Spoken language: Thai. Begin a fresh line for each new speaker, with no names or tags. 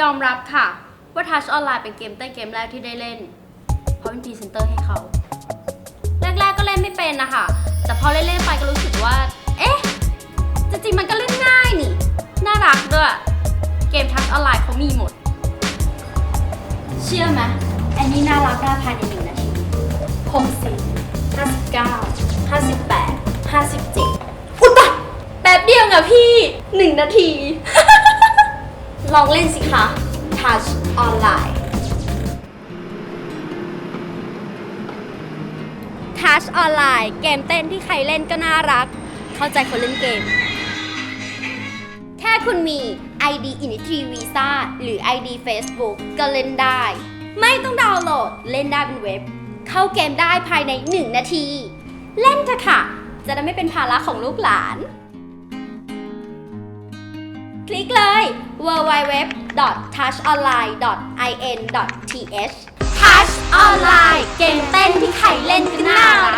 ยอมรับค่ะ ว่า Touch Online เป็นเกมเต้นเกมแรกที่ได้เล่น เพราะเป็นพรีเซนเตอร์ให้เขา แรกๆก็เล่นไม่เป็นนะคะ แต่พอเล่นๆไปก็รู้สึกว่า เอ๊ะ จริงๆมันก็เล่นง่ายนี่ น่ารักด้วย เกม Touch Online เขามีหมด เชื่อไหมอันนี้น่ารักได้ภายในหนึ่งนาทีหกสิบห้าสิบเก้าห้าสิบแปดห้าสิบเจ็ดอุยตายแป๊บเดียวนะพี่หนึ่งนาที ลองเล่นสิคะ Touch Online Touch Online เกมเต้นที่ใครเล่นก็น่ารัก เข้าใจคนเล่นเกม แค่คุณมี ID Infinity Visa หรือ ID Facebook ก็เล่นได้ ไม่ต้องดาวน์โหลดเล่นได้เป็นเว็บ เข้าเกมได้ภายใน 1 นาที เล่นเถอะค่ะ จะได้ไม่เป็นภาระของลูกหลาน คลิกเลย www.touchonline.in.th Touch Online เกมเต้นที่ใครเล่นก็น่ารัก